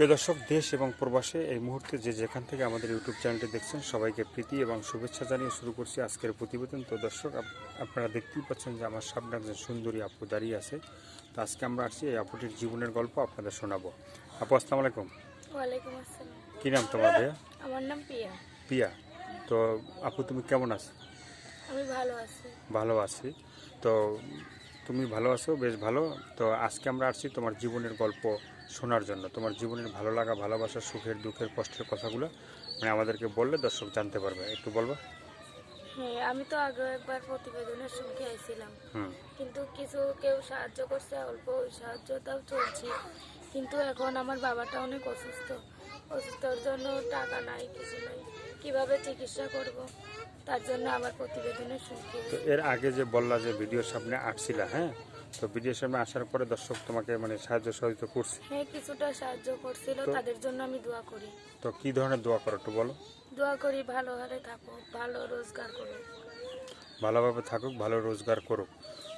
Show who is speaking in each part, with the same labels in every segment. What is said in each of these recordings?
Speaker 1: প্রিয় দর্শক দেশ এবং প্রবাসে এই মুহূর্তে যে যেখান থেকে আমাদের ইউটিউব চ্যানেলটি দেখছেন সবাইকে প্রীতি এবং শুভেচ্ছা জানিয়ে শুরু করছি আজকের প্রতিবেদন। তো দর্শক আপনারা দেখতেই পাচ্ছেন যে আমার সামনে একজন সুন্দরী আপু দাঁড়িয়ে আছে। তো আজকে আমরা আসছি এই আপুটির জীবনের গল্প আপনাদের শোনাবো। আপু আসসালামু আলাইকুম।
Speaker 2: ওয়ালাইকুম আসসালাম।
Speaker 1: কী নাম তোমার ভাইয়া?
Speaker 2: আমার নাম পিয়া।
Speaker 1: পিয়া। তো আপু তুমি কেমন আছো?
Speaker 2: আমি ভালো আছি।
Speaker 1: ভালো আছি। তো তুমি ভালো আছো বেশ ভালো। তো আজকে আমরা আসছি তোমার জীবনের গল্প শোনার জন্য। তোমার জীবনের ভালো লাগা ভালোবাসা সুখের দুঃখের কষ্টের কথাগুলো মানে আমাদেরকে বললে দর্শক জানতে পারবে। একটু বলবা?
Speaker 2: হ্যাঁ আমি তো আগে একবার প্রতিবেদনের সঙ্গে আইছিলাম। কিন্তু কিছু কেউ সাহায্য করছে অল্প ওই সাহায্যটাও চলছি। কিন্তু এখন আমার বাবাটা অনেক অসুস্থ। অসুস্থর জন্য টাকা নাই কিছু নাই। কীভাবে চিকিৎসা করব তার জন্য আমার প্রতিবেদনের সঙ্গে
Speaker 1: তো এর আগে যে বললা যে ভিডিওর সামনে আসছিলা হ্যাঁ? তো ভিডিওর সামনে আসার পরে দর্শক তোমাকে মানে সাহায্য সহযোগিতা করছে।
Speaker 2: হ্যাঁ কিছুটা সাহায্য করছিল
Speaker 1: তো-
Speaker 2: তাদের জন্য আমি দোয়া করি।
Speaker 1: তো কি ধরনের দোয়া করো একটু বলো?
Speaker 2: দোয়া করি ভালো হারে থাকো ভালো রোজগার করো।
Speaker 1: ভালোভাবে থাকুক ভালো রোজগার করুক।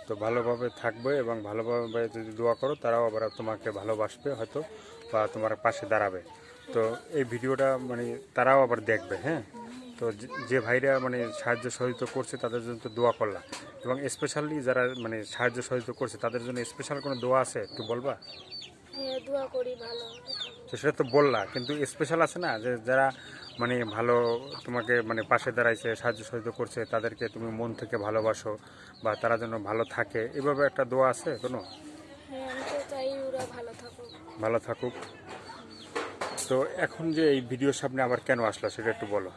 Speaker 1: তো ভালোভাবে থাকবে এবং ভালোভাবে যদি দোয়া করো তারাও আবার তোমাকে ভালোবাসবে হয়তো বা তোমার পাশে দাঁড়াবে। তো এই ভিডিওটা মানে তারাও আবার দেখবে হ্যাঁ? তো যে- ভাইরা মানে সাহায্য সহযোগিতা করছে তাদের জন্য তো দোয়া করলাম। এবং স্পেশালি যারা মানে সাহায্য সহযোগিতা করছে তাদের জন্য স্পেশাল কোনো দোয়া আছে একটু বলবা?
Speaker 2: হ্যাঁ দোয়া করি ভালো।
Speaker 1: তো সেটা তো বললা কিন্তু স্পেশাল আছে না? যে যারা মানে ভালো তোমাকে মানে পাশে দাঁড়াইছে সাহায্য সহযোগিতা করছে তাদেরকে তুমি মন থেকে ভালোবাসো বা তারা যেন ভালো থাকে এভাবে একটা দোয়া আছে কোনো?
Speaker 2: হ্যাঁ ভালো থাকুক।
Speaker 1: ভালো থাকুক। তো এখন যে এই ভিডিওর সামনে আবার কেন আসলো সেটা একটু বলো।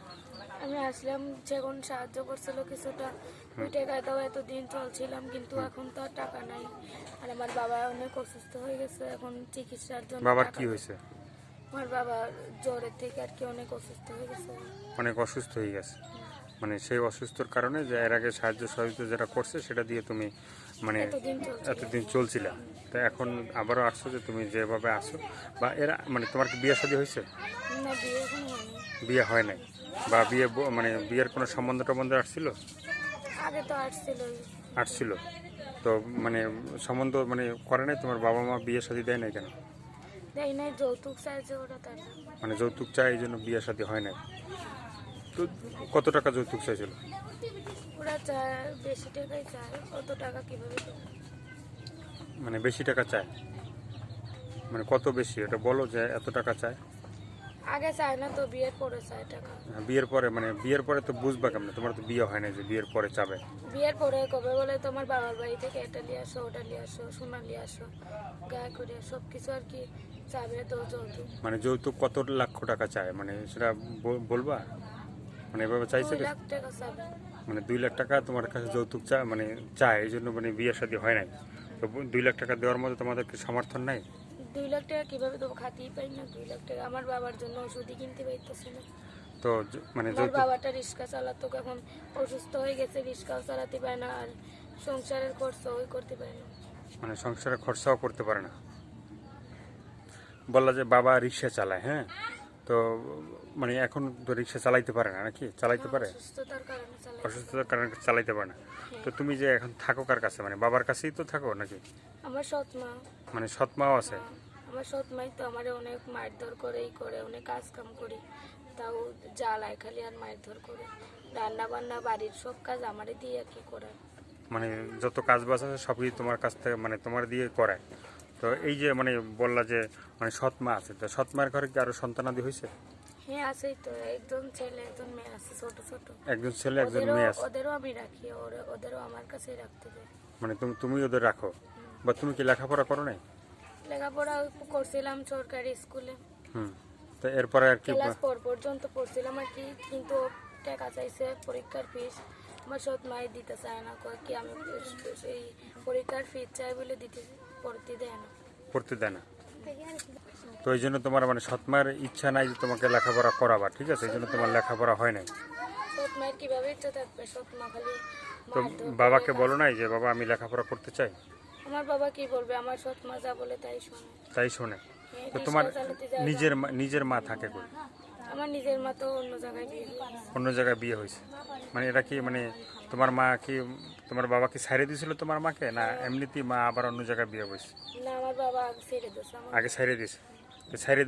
Speaker 2: আমি আসলাম যখন সাহায্য করছিল কিছুটা। ওই টাকায় এতদিন চলছিলাম কিন্তু এখন তো আর টাকা নাই। আর আমার বাবা অনেক অসুস্থ হয়ে গেছে এখন চিকিৎসার জন্য
Speaker 1: বাবার কি হয়েছে?
Speaker 2: আমার বাবা জ্বরের থেকে আর কি অনেক অসুস্থ হয়ে গেছে।
Speaker 1: অনেক অসুস্থ হয়ে গেছে। মানে সেই অসুস্থর কারণে যে এর আগে সাহায্য সহযোগিতা যেটা করছে সেটা দিয়ে তুমি মানে
Speaker 2: এতদিন চলছিল।
Speaker 1: তো এখন আবারও আসছো যে তুমি যেভাবে আসো বা এরা মানে তোমার কি বিয়ে শাদী হয়েছে?
Speaker 2: বিয়ে
Speaker 1: হয় নাই। বা বিয়ে মানে বিয়ের কোনো সম্বন্ধ টম্বন্ধ আসছিল?
Speaker 2: আসছিল।
Speaker 1: তো মানে সম্বন্ধ মানে করে নাই? তোমার বাবা মা বিয়ে শাদী দেয় নাই কেন? মানে যৌতুক চায় এই জন্য বিয়ে শাদী হয় নাই। তো কত টাকা যৌতুক চাইছিল?
Speaker 2: ওরা চায় বেশি টাকাই চায় টাকা কীভাবে দেবে?
Speaker 1: মানে বেশি টাকা চায়? মানে কত বেশি? এটা বলো যে এত টাকা চায়।
Speaker 2: আগে চায় না তো বিয়ের পরে চায় টাকা।
Speaker 1: হ্যাঁ, বিয়ের পরে মানে বিয়ের পরে তো বুঝবা কেমন? তোমার তো বিয়ে হয় না যে বিয়ের পরে চাবে।
Speaker 2: বিয়ের পরে কবে বলে তোমার বাবার বাড়ি থেকে এটা নিয়ে আসো ওটা নিয়ে আসো সোনা নিয়ে আসো গায়ে করে সব কিছু আর কি চাবে তো যৌতুক।
Speaker 1: মানে যৌতুক কত লক্ষ টাকা চায়? মানে সেটা ব- বলবা? মানে এভাবে চাইছে মানে দুই লাখ টাকা তোমার কাছে যৌতুক চায় মানে চায় এই জন্য মানে বিয়ে শাদী হয় নাই। তো দুই লাখ টাকা দেওয়ার মতো তোমাদের কি সমর্থন নাই?
Speaker 2: দুই লাখ টাকা কীভাবে দেবো খাতেই পাই না দুই লাখ টাকা আমার বাবার জন্য ওষুধই কিনতে পাইতেছি না।
Speaker 1: তো মানে
Speaker 2: আমার বাবাটা রিক্সা চালাতো এখন অসুস্থ হয়ে গেছে রিক্সাও চালাতে পারে না আর সংসারের খরচ ওই করতে পারে না।
Speaker 1: মানে সংসারে খরচাও করতে পারে না। বললা যে বাবা রিক্সা চালায় হ্যাঁ? তো মানে এখন তো রিক্সা চালাইতে পারে না নাকি? চালাইতে পারে?
Speaker 2: অসুস্থতার কারণে চালাই
Speaker 1: চালাইতে পারে না। তো তুমি যে এখন থাকো কার কাছে? মানে বাবার কাছেই তো থাকো নাকি?
Speaker 2: আমার সৎ মা।
Speaker 1: মানে সৎ মাও আছে?
Speaker 2: আমার সৎ মাই তো আমার অনেক মারধর করে এই করে অনেক কাজ কাম করি। তাও জ্বালায় খালি আর মারধর করে। রান্না বান্না বাড়ির সব কাজ আমারে দিয়ে কি করে?
Speaker 1: মানে যত কাজ বাজ আছে সবই তোমার কাছ থেকে মানে তোমার দিয়ে করায়। তো এই যে মানে বললা যে মানে সৎ মা আছে তো সৎ মায়ের ঘরে কি আরও সন্তানাদি হয়েছে
Speaker 2: হ্যাঁ আছেই তো একজন ছেলে একজন মেয়ে আছে ছোট ছোট।
Speaker 1: একজন ছেলে একজন মেয়ে আছে?
Speaker 2: ওদেরও আমি রাখি ওদেরও আমার কাছেই রাখতে দেয়।
Speaker 1: মানে তুমি তুমি ওদের রাখো? বা তুমি কি লেখাপড়া করো নাই?
Speaker 2: লেখাপড়া করছিলাম সরকারি স্কুলে।
Speaker 1: হুম। তো এরপরে আর কি
Speaker 2: ক্লাস ফোর পর্যন্ত পড়ছিলাম আর কি কিন্তু টাকা চাইছে পরীক্ষার ফিস। আমার সৎ মাই দিতে চায় না কি আমি সেই পরীক্ষার ফিস চাই বলে দিতে পড়তে দেয় না।
Speaker 1: পড়তে দেয় না। তো এই জন্য তোমার মানে সৎমার ইচ্ছা নাই যে তোমাকে লেখাপড়া করাবা ঠিক আছে? এই জন্য তোমার লেখাপড়া হয় নাই।
Speaker 2: সৎ কীভাবে ইচ্ছা থাকবে? সৎ খালি
Speaker 1: তো বাবাকে বলো নাই যে বাবা আমি লেখাপড়া করতে চাই?
Speaker 2: আমার বাবা কি বলবে? আমার সৎ মা যা বলে তাই শোনে।
Speaker 1: তাই শোনে।
Speaker 2: হ্যাঁ,
Speaker 1: তো তোমার নিজের মা- নিজের মা থাকে কই?
Speaker 2: আমার নিজের মা তো অন্য জায়গায় বিয়ে
Speaker 1: অন্য জায়গায় বিয়ে হয়েছে। মানে এটা কি মানে তোমার মা কি তোমার বাবা কি ছাইড়ে দিয়েছিল তোমার মাকে না এমনিতেই মা আবার অন্য জায়গায় বিয়ে হয়েছে?
Speaker 2: না আমার বাবা আগে ছেড়ে দিয়েছে
Speaker 1: আগে ছাইড়ে দিয়েছে?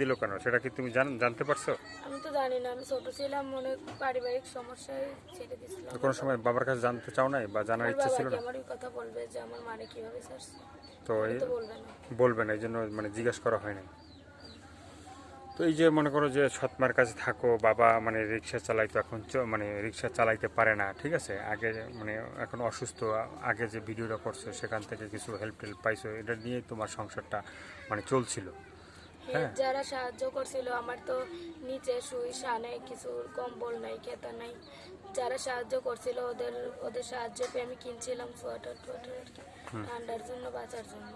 Speaker 1: দিল কেন? সেটা কি তুমি জান জানতে পারছ?
Speaker 2: আমি তো জানি না আমি ছোট ছিলাম মনে পারিবারিক সমস্যায় ছেড়ে দিয়েছিলাম।
Speaker 1: কোনো সময় বাবার কাছে জানতে চাও নাই বা জানার ইচ্ছা ছিল না?
Speaker 2: কথা বলবে যে আমার মানে কীভাবে
Speaker 1: তো
Speaker 2: বলবে না।
Speaker 1: বলবে না এই জন্য মানে জিজ্ঞাসা করা হয় না তো এই যে মনে করো যে সৎমার কাছে থাকো বাবা মানে রিক্সা চালাইতো এখন মানে রিক্সা চালাইতে পারে না ঠিক আছে? আগে মানে এখন অসুস্থ আগে যে ভিডিওটা করছ সেখান থেকে কিছু হেল্প টেল্প পাইছো এটা নিয়েই তোমার সংসারটা মানে চলছিল।
Speaker 2: হ্যাঁ, যারা সাহায্য করছিল আমার তো নিচে শুই সানে কিছু কম্বল নাই খেতা নাই। যারা সাহায্য করছিল ওদের ওদের সাহায্য পেয়ে আমি কিনছিলাম সোয়েটার টোয়েটার ঠান্ডার জন্য বাঁচার জন্য।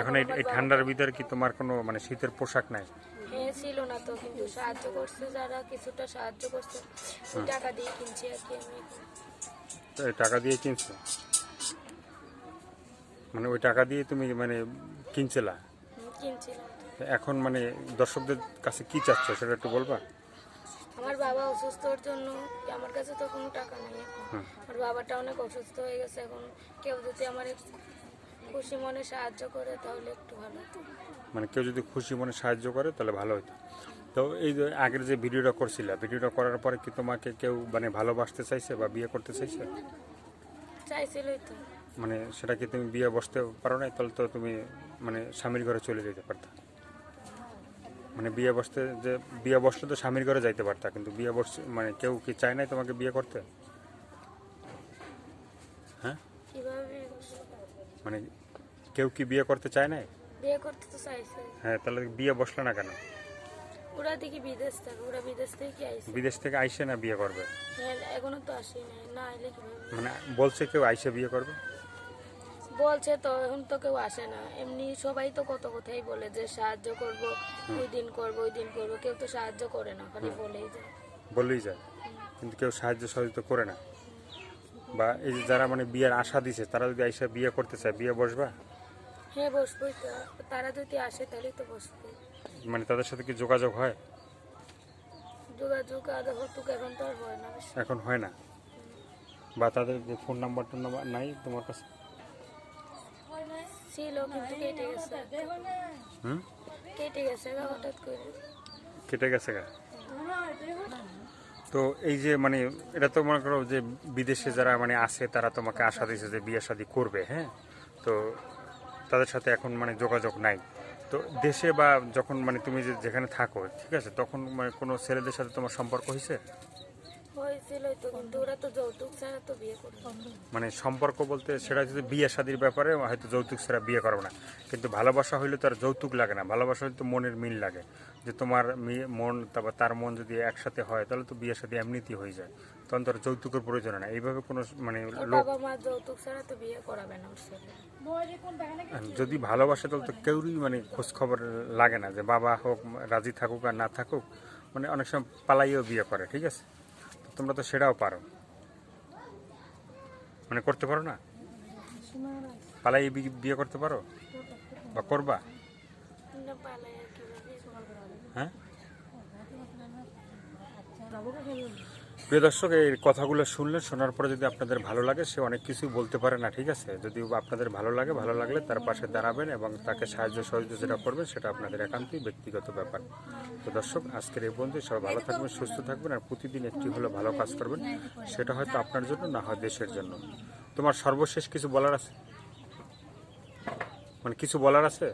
Speaker 1: এখন এই ঠান্ডার ভিতরে কি তোমার কোনো মানে শীতের পোশাক নাই?
Speaker 2: হ্যাঁ ছিল না তো কিন্তু সাহায্য করছে যারা কিছুটা সাহায্য করছে। টাকা দিয়ে কিনছি আর কি আমি।
Speaker 1: তো টাকা দিয়ে কিনছো? মানে ওই টাকা দিয়ে তুমি মানে কিনছিলা?
Speaker 2: কিনছিলাম।
Speaker 1: এখন মানে দর্শকদের কাছে কি চাচ্ছ সেটা একটু বলবা?
Speaker 2: আমার বাবা অসুস্থর জন্য আমার কাছে তো কোনো টাকা নেই আমার বাবাটা অনেক অসুস্থ হয়ে গেছে এখন। কেউ যদি আমার খুশি মনে সাহায্য করে তাহলে একটু ভালো হতো।
Speaker 1: মানে কেউ যদি খুশি মনে সাহায্য করে তাহলে ভালো হতো। তো এই যে আগের যে ভিডিওটা করছিলে ভিডিওটা করার পরে কি তোমাকে কেউ মানে ভালোবাসতে চাইছে বা বিয়ে করতে চাইছে?
Speaker 2: চাইছিলই তো।
Speaker 1: মানে সেটা কি তুমি বিয়ে বসতে পারো না তাহলে তো তুমি মানে স্বামীর ঘরে চলে যেতে পারতা। মানে বিয়ে বসতে যে বিয়ে বসলে তো স্বামীর ঘরে যাইতে পারতা কিন্তু বিয়ে বসছে মানে কেউ কি চায় নাই তোমাকে বিয়ে করতে? হ্যাঁ? মানে কেউ কি বিয়ে করতে চায় না
Speaker 2: বিয়ে করতে তো চাইছে।
Speaker 1: হ্যাঁ তাহলে বিয়ে বসল না কেন?
Speaker 2: ওরা দেখি বিদেশ থেকে ওরা বিদেশ থেকে আইছে।
Speaker 1: বিদেশ থেকে আইসে না বিয়ে করবে?
Speaker 2: হ্যাঁ এখনও তো আসি নাই না আইলে কীভাবে
Speaker 1: মানে বলছে কেউ আইসে বিয়ে করবে?
Speaker 2: বলছে তো এখন তো কেউ আসে না। এমনি সবাই তো কত কথাই বলে যে সাহায্য করব ওই দিন করব ওই দিন করব। কেউ তো সাহায্য করে না খালি বলেই যায়।
Speaker 1: বলেই যায়। কিন্তু কেউ সাহায্য সহযোগিতা করে না। বা এই যে যারা মানে বিয়ের আশা দিছে তারা যদি আইসা বিয়ে করতে চায় বিয়ে বসবা?
Speaker 2: হ্যাঁ বসবোই তো। তারা যদি আসে তাহলেই তো বসবে।
Speaker 1: মানে তাদের সাথে কি যোগাযোগ হয়?
Speaker 2: যোগাযোগ আর হতুক এখন তো আর হয় না বেশি।
Speaker 1: এখন হয় না? বা তাদের যে ফোন নাম্বার টোন নাম্বার নাই তোমার কাছে?
Speaker 2: ছিল কিন্তু কেটে গেছে।
Speaker 1: হুম?
Speaker 2: কেটে গেছে গা হঠাৎ করে।
Speaker 1: কেটে গেছে গা? তো এই যে মানে এটা তো মনে করো যে বিদেশে যারা মানে আসে তারা তোমাকে আশা দিয়েছে যে বিয়ে শাদী করবে হ্যাঁ? তো তাদের সাথে এখন মানে যোগাযোগ নাই। তো দেশে বা যখন মানে তুমি যে যেখানে থাকো ঠিক আছে তখন মানে কোনো ছেলেদের সাথে তোমার সম্পর্ক হয়েছে? মানে সম্পর্ক বলতে সেটা যদি বিয়ে শাদির ব্যাপারে হয়তো যৌতুক ছাড়া বিয়ে করবে না। কিন্তু ভালোবাসা হইলে তো আর যৌতুক লাগে না ভালোবাসা হলে তো মনের মিল লাগে। যে তোমার মন তারপর তার মন যদি একসাথে হয় তাহলে তো বিয়ে শাদী এমনিতেই হয়ে যায়। তখন তো যৌতুকের প্রয়োজন হয় না। এইভাবে কোনো মানে লোক
Speaker 2: বাবা মা যৌতুক ছাড়া তো বিয়ে করাবে না ওর সাথে
Speaker 1: যদি ভালোবাসে তাহলে তো কেউরই মানে খোঁজ খবর লাগে না যে বাবা হোক রাজি থাকুক আর না থাকুক মানে অনেক সময় পালাইও বিয়ে করে ঠিক আছে? তোমরা তো সেটাও পারো। মানে করতে পারো না? পালাই বিয়ে করতে পারো? বা করবা? হ্যাঁ? প্রিয় দর্শক, এই কথাগুলো শুনলে শোনার পরে যদি আপনাদের ভালো লাগে, সে অনেক কিছু বলতে পারে না, ঠিক আছে? যদি আপনাদের ভালো লাগে, ভালো লাগলে তার পাশে দাঁড়াবেন এবং তাকে সাহায্য সহযোগিতা যেটা করবেন, সেটা আপনাদের একান্তই ব্যক্তিগত ব্যাপার। তো দর্শক, আজকের এই পর্যন্ত সবাই ভালো থাকবেন, সুস্থ থাকবেন আর প্রতিদিন একটি হলে ভালো কাজ করবেন, সেটা হয়তো আপনার জন্য, না হয় দেশের জন্য। তোমার সর্বশেষ কিছু বলার আছে? মানে কিছু বলার আছে?